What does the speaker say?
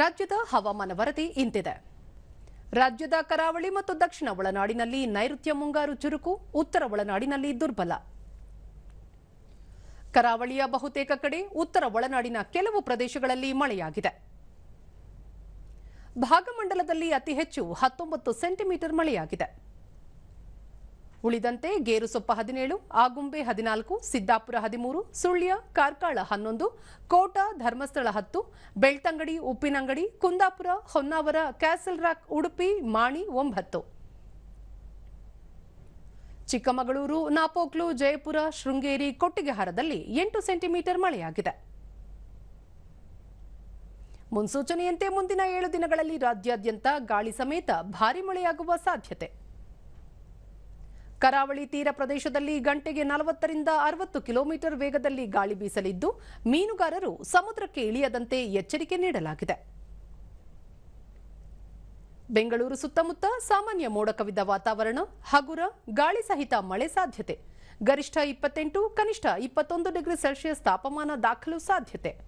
ರಾಜ್ಯದ ಹವಾಮಾನ ವರದಿ ಇಂತಿದೆ. ರಾಜ್ಯದ ಕರಾವಳಿ ಮತ್ತು ದಕ್ಷಿಣ ಒಳನಾಡಿನಲ್ಲಿ ನೈಋತ್ಯ ಮುಂಗಾರು ಚುರುಕು, ಉತ್ತರ ಒಳನಾಡಿನಲ್ಲಿ ದುರ್ಬಲ. ಕರಾವಳಿಯ ಬಹುತೇಕ ಕಡೆ ಉತ್ತರ ಒಳನಾಡಿನ ಕೆಲವು ಪ್ರದೇಶಗಳಲ್ಲಿ ಮಳೆಯಾಗಿದೆ. ಭಾಗಮಂಡಲದಲ್ಲಿ ಅತಿ ಹೆಚ್ಚು ಹತ್ತೊಂಬತ್ತು ಸೆಂಟಿಮೀಟರ್ ಮಳೆಯಾಗಿದೆ. ಉಳಿದಂತೆ ಗೇರುಸೊಪ್ಪ ಹದಿನೇಳು, ಆಗುಂಬೆ ಹದಿನಾಲ್ಕು, ಸಿದ್ದಾಪುರ ಹದಿಮೂರು, ಸುಳ್ಯ, ಕಾರ್ಕಳ ಹನ್ನೊಂದು, ಕೋಟ ಧರ್ಮಸ್ಥಳ ಹತ್ತು, ಬೆಳ್ತಂಗಡಿ, ಉಪ್ಪಿನಂಗಡಿ, ಕುಂದಾಪುರ, ಹೊನ್ನಾವರ ಕ್ಯಾಸಲ್ ರಾಕ್ ಉಡುಪಿ, ಮಾಣಿ ಒಂಬತ್ತು. ಚಿಕ್ಕಮಗಳೂರು, ನಾಪೋಕ್ಲು, ಜಯಪುರ, ಶೃಂಗೇರಿ, ಕೊಟ್ಟಿಗೆಹಾರದಲ್ಲಿ ಎಂಟು ಸೆಂಟಿಮೀಟರ್ ಮಳೆಯಾಗಿದೆ. ಮುನ್ಸೂಚನೆಯಂತೆ ಮುಂದಿನ ಏಳು ದಿನಗಳಲ್ಲಿ ರಾಜ್ಯಾದ್ಯಂತ ಗಾಳಿ ಸಮೇತ ಭಾರೀ ಮಳೆಯಾಗುವ ಸಾಧ್ಯತೆ. ಕರಾವಳಿ ತೀರ ಪ್ರದೇಶದಲ್ಲಿ ಗಂಟೆಗೆ ನಲವತ್ತರಿಂದ ಅರವತ್ತು ಕಿಲೋಮೀಟರ್ ವೇಗದಲ್ಲಿ ಗಾಳಿ ಬೀಸಲಿದ್ದು, ಮೀನುಗಾರರು ಸಮುದ್ರಕ್ಕೆ ಇಳಿಯದಂತೆ ಎಚ್ಚರಿಕೆ ನೀಡಲಾಗಿದೆ. ಬೆಂಗಳೂರು ಸುತ್ತಮುತ್ತ ಸಾಮಾನ್ಯ ಮೋಡ ಕವಿದ ವಾತಾವರಣ, ಹಗುರ, ಗಾಳಿ ಸಹಿತ ಮಳೆ ಸಾಧ್ಯತೆ. ಗರಿಷ್ಠ ಇಪ್ಪತ್ತೆಂಟು, ಕನಿಷ್ಠ ಇಪ್ಪತ್ತೊಂದು ಡಿಗ್ರಿ ಸೆಲ್ಸಿಯಸ್ ತಾಪಮಾನ ದಾಖಲು ಸಾಧ್ಯತೆ.